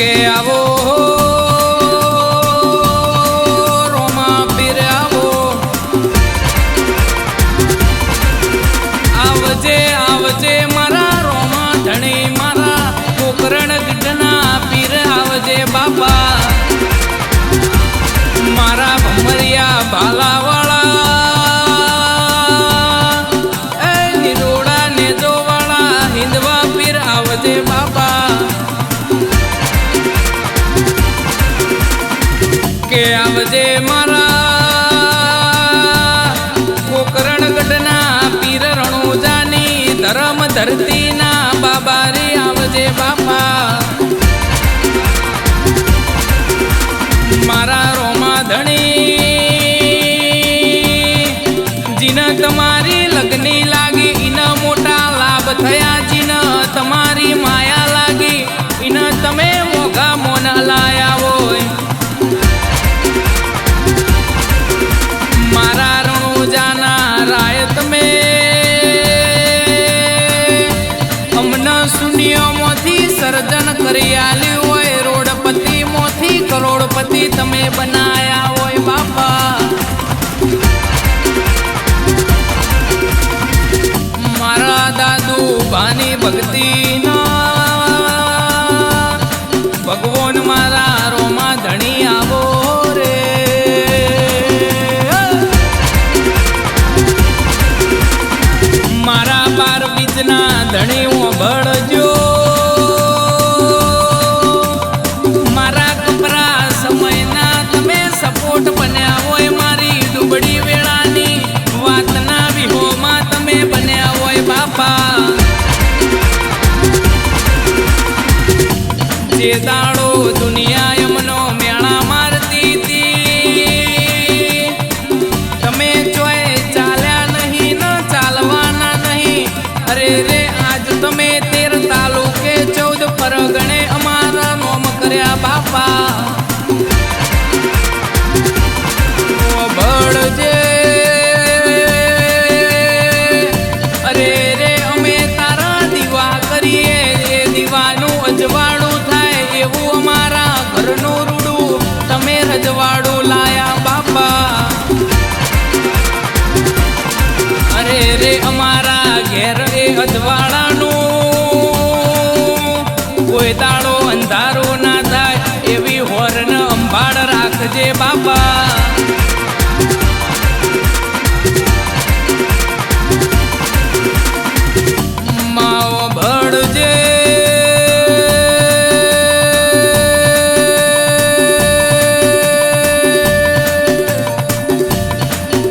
કે આવો ધરમ ધરતીના બાબા રે આવજે બાપા. મારા રોમા ધણી જીન તમારી લગ્ની લાગી ઇન મોટા લાભ થયા જીન તમારી માયા લાગી ઇન તમે કરોડપતિ તમે બનાયા હોય બાપા. મારા દાદુ ભાની ભક્તિ અજવાળું થાય, એવું અમારા ઘરનું રૂડું. તમે રજવાડું લાયા બાપા. અરે રે, અમારા ઘેર એ અજવાળાનું. કોઈ દાડો અંધારો ના રાખજે બાપા. માઓ ભળજે.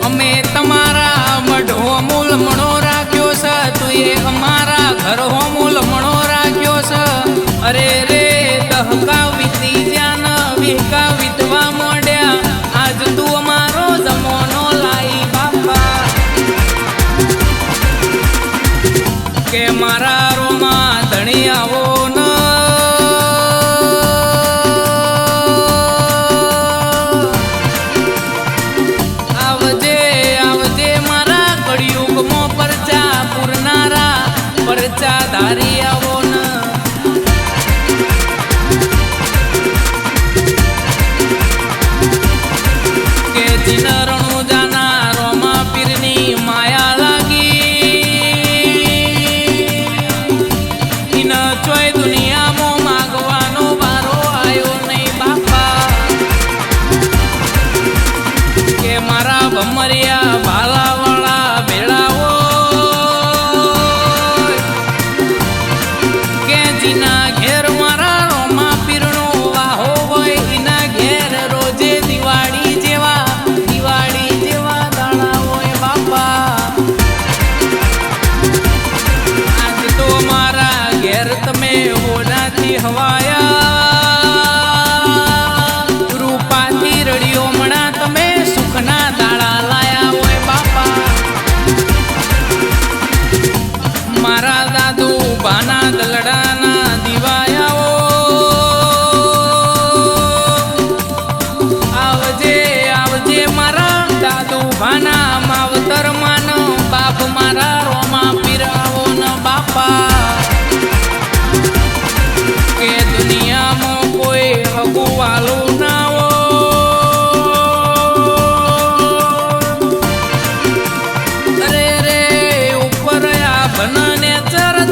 અમે તમારા મઢો મૂલ મણો રાખ્યો છે, તું એ અમારા ઘર હો મૂલ મણો રાખ્યો છે. અરે રે દહકા ધારી આવો.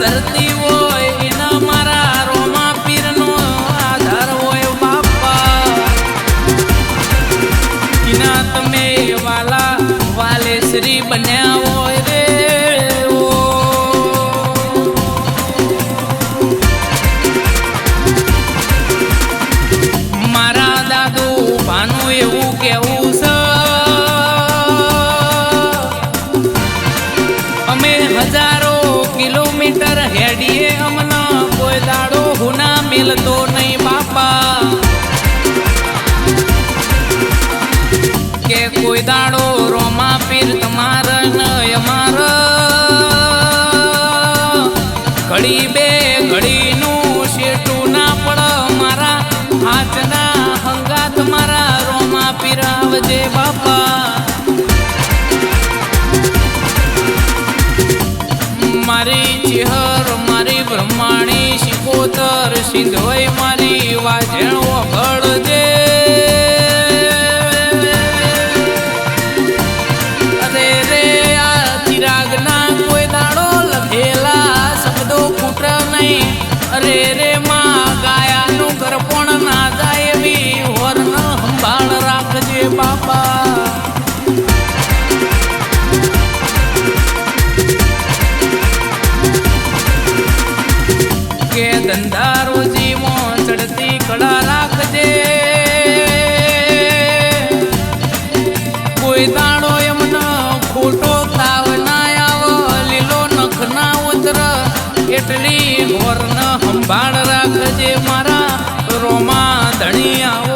ધરતી હોય, એના મારા રોમા પીરનો આધાર હોય, બાપા. એના તમે વાલા વાલે શ્રી બન્યા હોય કોઈ દાડો રોમા પીર તમાર નય માર. ઘડી બે ઘડીનું શેટું ના પડ મારા. હાથના હંગાત મારા રોમા પીર બાપા. મારી ચિહર, મારી બ્રહ્માણી શિકોતર સિંધોય મારી વાજણ વગડજે મારા રોમા ધણી આવ.